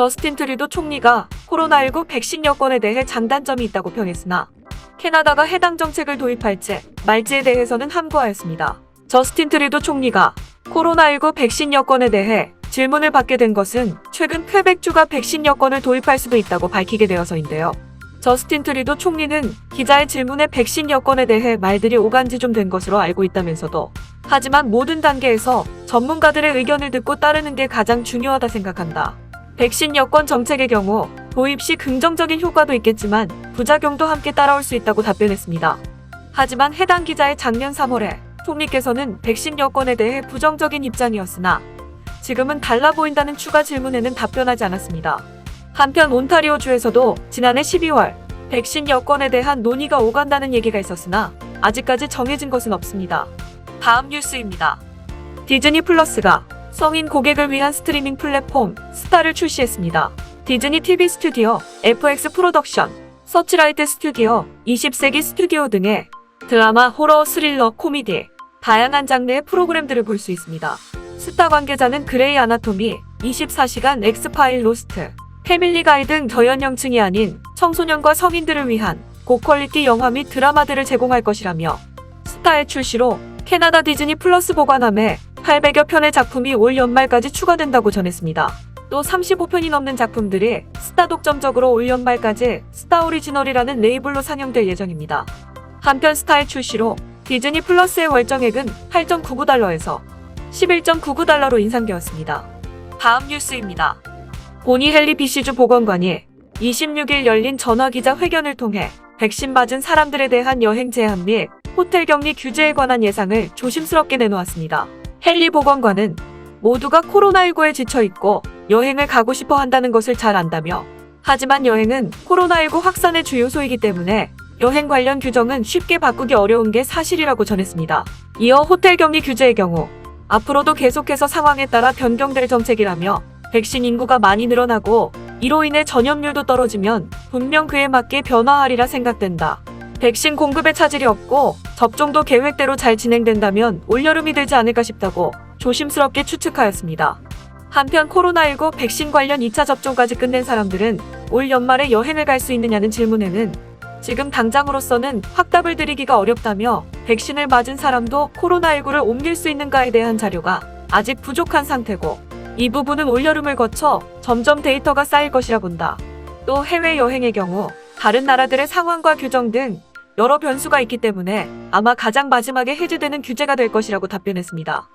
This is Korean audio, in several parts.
저스틴 트리도 총리가 코로나19 백신 여건에 대해 장단점이 있다고 평했으나 캐나다가 해당 정책을 도입할지 말지에 대해서는 함구하였습니다. 저스틴 트리도 총리가 코로나19 백신 여건에 대해 질문을 받게 된 것은 최근 퀘벡주가 백신 여건을 도입할 수도 있다고 밝히게 되어서인데요. 저스틴 트리도 총리는 기자의 질문에 백신 여건에 대해 말들이 오간 지 좀 된 것으로 알고 있다면서도 하지만 모든 단계에서 전문가들의 의견을 듣고 따르는 게 가장 중요하다 생각한다. 백신 여권 정책의 경우 도입 시 긍정적인 효과도 있겠지만 부작용도 함께 따라올 수 있다고 답변했습니다. 하지만 해당 기자의 작년 3월에 총리께서는 백신 여권에 대해 부정적인 입장이었으나 지금은 달라 보인다는 추가 질문에는 답변하지 않았습니다. 한편 온타리오주에서도 지난해 12월 백신 여권에 대한 논의가 오간다는 얘기가 있었으나 아직까지 정해진 것은 없습니다. 다음 뉴스입니다. 디즈니 플러스가 성인 고객을 위한 스트리밍 플랫폼 스타를 출시했습니다. 디즈니 TV 스튜디오, FX 프로덕션, 서치라이트 스튜디오, 20세기 스튜디오 등의 드라마, 호러, 스릴러, 코미디, 다양한 장르의 프로그램들을 볼 수 있습니다. 스타 관계자는 그레이 아나토미, 24시간 엑스파일 로스트, 패밀리 가이 등 저연령층이 아닌 청소년과 성인들을 위한 고퀄리티 영화 및 드라마들을 제공할 것이라며 스타의 출시로 캐나다 디즈니 플러스 보관함에 800여 편의 작품이 올 연말까지 추가된다고 전했습니다. 또 35편이 넘는 작품들이 스타 독점적으로 올 연말까지 스타 오리지널이라는 레이블로 상영될 예정입니다. 한편 스타의 출시로 디즈니 플러스의 월정액은 8.99달러에서 11.99달러로 인상되었습니다. 다음 뉴스입니다. 보니 헨리 비시주 보건관이 26일 열린 전화기자 회견을 통해 백신 맞은 사람들에 대한 여행 제한 및 호텔 격리 규제에 관한 예상을 조심스럽게 내놓았습니다. 헨리 보건관은 모두가 코로나19에 지쳐 있고 여행을 가고 싶어 한다는 것을 잘 안다며 하지만 여행은 코로나19 확산의 주요 소이기 때문에 여행 관련 규정은 쉽게 바꾸기 어려운 게 사실이라고 전했습니다. 이어 호텔 격리 규제의 경우 앞으로도 계속해서 상황에 따라 변경될 정책이라며 백신 인구가 많이 늘어나고 이로 인해 전염률도 떨어지면 분명 그에 맞게 변화하리라 생각된다. 백신 공급에 차질이 없고 접종도 계획대로 잘 진행된다면 올여름이 되지 않을까 싶다고 조심스럽게 추측하였습니다. 한편 코로나19 백신 관련 2차 접종까지 끝낸 사람들은 올 연말에 여행을 갈 수 있느냐는 질문에는 지금 당장으로서는 확답을 드리기가 어렵다며 백신을 맞은 사람도 코로나19를 옮길 수 있는가에 대한 자료가 아직 부족한 상태고 이 부분은 올여름을 거쳐 점점 데이터가 쌓일 것이라 본다. 또 해외여행의 경우 다른 나라들의 상황과 규정 등 여러 변수가 있기 때문에 아마 가장 마지막에 해제되는 규제가 될 것이라고 답변했습니다.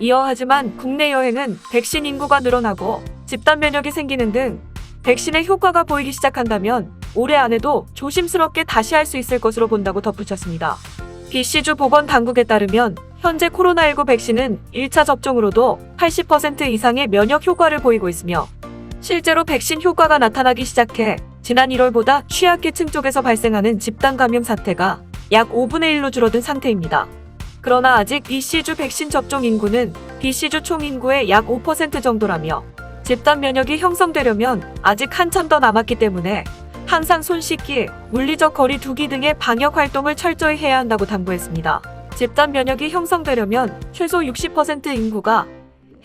이어 하지만 국내 여행은 백신 인구가 늘어나고 집단 면역이 생기는 등 백신의 효과가 보이기 시작한다면 올해 안에도 조심스럽게 다시 할 수 있을 것으로 본다고 덧붙였습니다. BC주 보건 당국에 따르면 현재 코로나19 백신은 1차 접종으로도 80% 이상의 면역 효과를 보이고 있으며 실제로 백신 효과가 나타나기 시작해 지난 1월보다 취약계층 쪽에서 발생하는 집단 감염 사태가 약 5분의 1로 줄어든 상태입니다. 그러나 아직 BC주 백신 접종 인구는 BC주 총 인구의 약 5% 정도라며 집단 면역이 형성되려면 아직 한참 더 남았기 때문에 항상 손 씻기, 물리적 거리 두기 등의 방역 활동을 철저히 해야 한다고 당부했습니다. 집단 면역이 형성되려면 최소 60% 인구가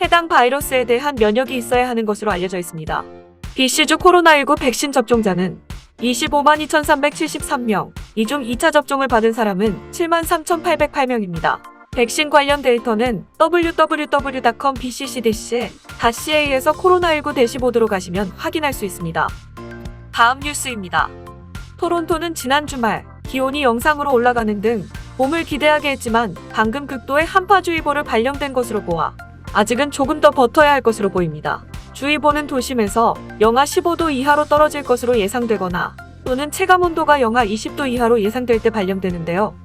해당 바이러스에 대한 면역이 있어야 하는 것으로 알려져 있습니다. BC주 코로나19 백신 접종자는 25만 2,373명, 이 중 2차 접종을 받은 사람은 7만 3,808명입니다. 백신 관련 데이터는 www.bccdc.ca에서 코로나19 대시보드로 가시면 확인할 수 있습니다. 다음 뉴스입니다. 토론토는 지난 주말 기온이 영상으로 올라가는 등 봄을 기대하게 했지만 방금 극도의 한파주의보를 발령된 것으로 보아 아직은 조금 더 버텨야 할 것으로 보입니다. 주의보는 도심에서 영하 15도 이하로 떨어질 것으로 예상되거나 또는 체감 온도가 영하 20도 이하로 예상될 때 발령되는데요.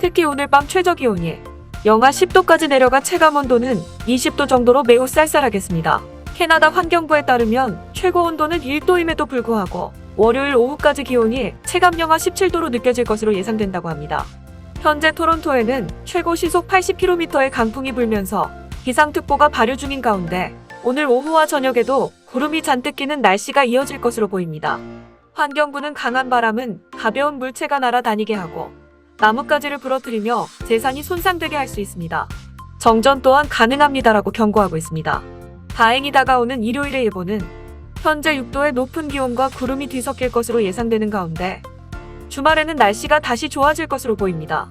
특히 오늘 밤 최저 기온이 영하 10도까지 내려가 체감 온도는 20도 정도로 매우 쌀쌀하겠습니다. 캐나다 환경부에 따르면 최고 온도는 1도임에도 불구하고 월요일 오후까지 기온이 체감 영하 17도로 느껴질 것으로 예상된다고 합니다. 현재 토론토에는 최고 시속 80km의 강풍이 불면서 기상특보가 발효 중인 가운데 오늘 오후와 저녁에도 구름이 잔뜩 끼는 날씨가 이어질 것으로 보입니다. 환경부는 강한 바람은 가벼운 물체가 날아다니게 하고 나뭇가지를 부러뜨리며 재산이 손상되게 할 수 있습니다. 정전 또한 가능합니다라고 경고하고 있습니다. 다행히 다가오는 일요일의 예보는 현재 6도의 높은 기온과 구름이 뒤섞일 것으로 예상되는 가운데 주말에는 날씨가 다시 좋아질 것으로 보입니다.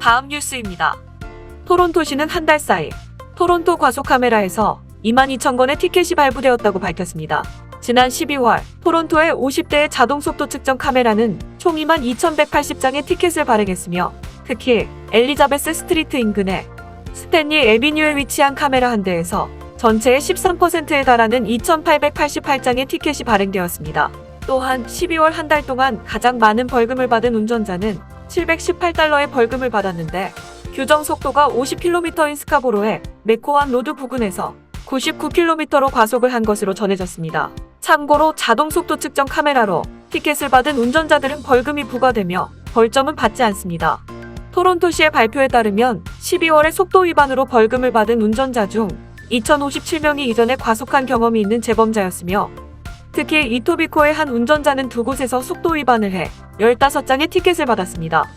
다음 뉴스입니다. 토론토시는 한 달 사이 토론토 과속 카메라에서 22,000건의 티켓이 발부되었다고 밝혔습니다. 지난 12월 토론토의 50대의 자동 속도 측정 카메라는 총 22,180장의 티켓을 발행했으며 특히 엘리자베스 스트리트 인근의 스탠리 에비뉴에 위치한 카메라 한 대에서 전체의 13%에 달하는 2,888장의 티켓이 발행되었습니다. 또한 12월 한 달 동안 가장 많은 벌금을 받은 운전자는 718달러의 벌금을 받았는데 규정 속도가 50km인 스카보로의 메코완 로드 부근에서 99km로 과속을 한 것으로 전해졌습니다. 참고로 자동 속도 측정 카메라로 티켓을 받은 운전자들은 벌금이 부과되며 벌점은 받지 않습니다. 토론토시의 발표에 따르면 12월에 속도 위반으로 벌금을 받은 운전자 중 2057명이 이전에 과속한 경험이 있는 재범자였으며 특히 이토비코의 한 운전자는 두 곳에서 속도 위반을 해 15장의 티켓을 받았습니다.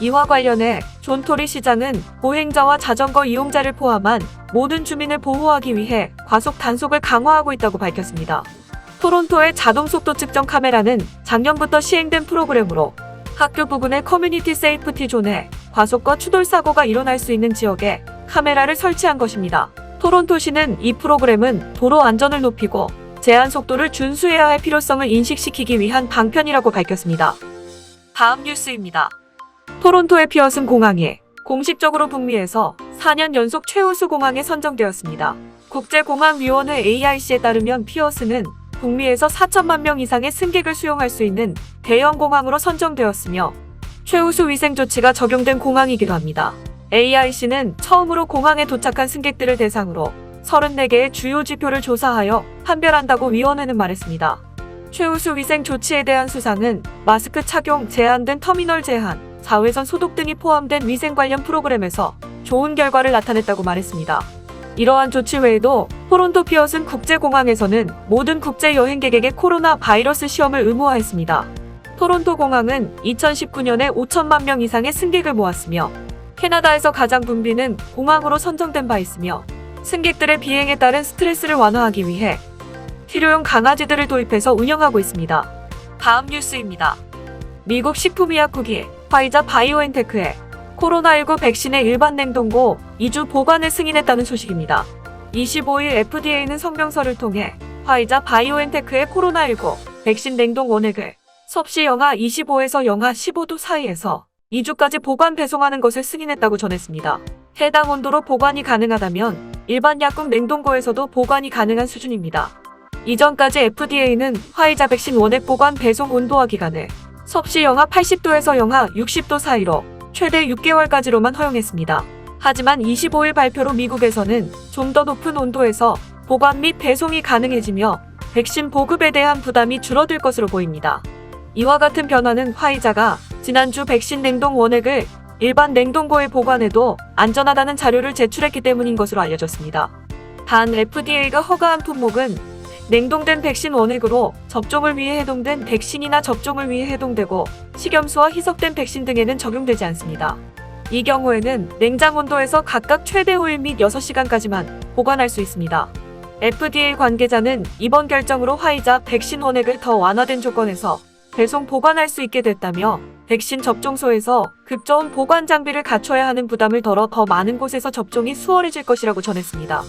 이와 관련해 존 토리 시장은 보행자와 자전거 이용자를 포함한 모든 주민을 보호하기 위해 과속 단속을 강화하고 있다고 밝혔습니다. 토론토의 자동 속도 측정 카메라는 작년부터 시행된 프로그램으로 학교 부근의 커뮤니티 세이프티 존에 과속과 추돌 사고가 일어날 수 있는 지역에 카메라를 설치한 것입니다. 토론토시는 이 프로그램은 도로 안전을 높이고 제한 속도를 준수해야 할 필요성을 인식시키기 위한 방편이라고 밝혔습니다. 다음 뉴스입니다. 토론토의 피어슨 공항이 공식적으로 북미에서 4년 연속 최우수 공항에 선정되었습니다. 국제공항위원회 AIC에 따르면 피어스는 북미에서 4천만 명 이상의 승객을 수용할 수 있는 대형 공항으로 선정되었으며 최우수 위생 조치가 적용된 공항이기도 합니다. AIC는 처음으로 공항에 도착한 승객들을 대상으로 34개의 주요 지표를 조사하여 판별한다고 위원회는 말했습니다. 최우수 위생 조치에 대한 수상은 마스크 착용 제한 등 터미널 제한, 자외선 소독 등이 포함된 위생 관련 프로그램에서 좋은 결과를 나타냈다고 말했습니다. 이러한 조치 외에도 토론토 피어슨 국제공항에서는 모든 국제 여행객에게 코로나 바이러스 시험을 의무화했습니다. 토론토 공항은 2019년에 5천만 명 이상의 승객을 모았으며 캐나다에서 가장 붐비는 공항으로 선정된 바 있으며 승객들의 비행에 따른 스트레스를 완화하기 위해 필요용 강아지들을 도입해서 운영하고 있습니다. 다음 뉴스입니다. 미국 식품의약국이 화이자 바이오엔테크에 코로나19 백신의 일반 냉동고 2주 보관을 승인했다는 소식입니다. 25일 FDA는 성명서를 통해 화이자 바이오엔테크의 코로나19 백신 냉동 원액을 섭씨 영하 25에서 영하 15도 사이에서 2주까지 보관 배송하는 것을 승인했다고 전했습니다. 해당 온도로 보관이 가능하다면 일반 약국 냉동고에서도 보관이 가능한 수준입니다. 이전까지 FDA는 화이자 백신 원액 보관 배송 온도와 기간을 섭씨 영하 80도에서 영하 60도 사이로 최대 6개월까지로만 허용했습니다. 하지만 25일 발표로 미국에서는 좀 더 높은 온도에서 보관 및 배송이 가능해지며 백신 보급에 대한 부담이 줄어들 것으로 보입니다. 이와 같은 변화는 화이자가 지난주 백신 냉동 원액을 일반 냉동고에 보관해도 안전하다는 자료를 제출했기 때문인 것으로 알려졌습니다. 단 FDA가 허가한 품목은 냉동된 백신 원액으로 접종을 위해 해동된 백신이나 접종을 위해 해동되고 식염수와 희석된 백신 등에는 적용되지 않습니다. 이 경우에는 냉장 온도에서 각각 최대 5일 및 6시간까지만 보관할 수 있습니다. FDA 관계자는 이번 결정으로 화이자 백신 원액을 더 완화된 조건에서 배송 보관할 수 있게 됐다며 백신 접종소에서 급저온 보관 장비를 갖춰야 하는 부담을 덜어 더 많은 곳에서 접종이 수월해질 것이라고 전했습니다.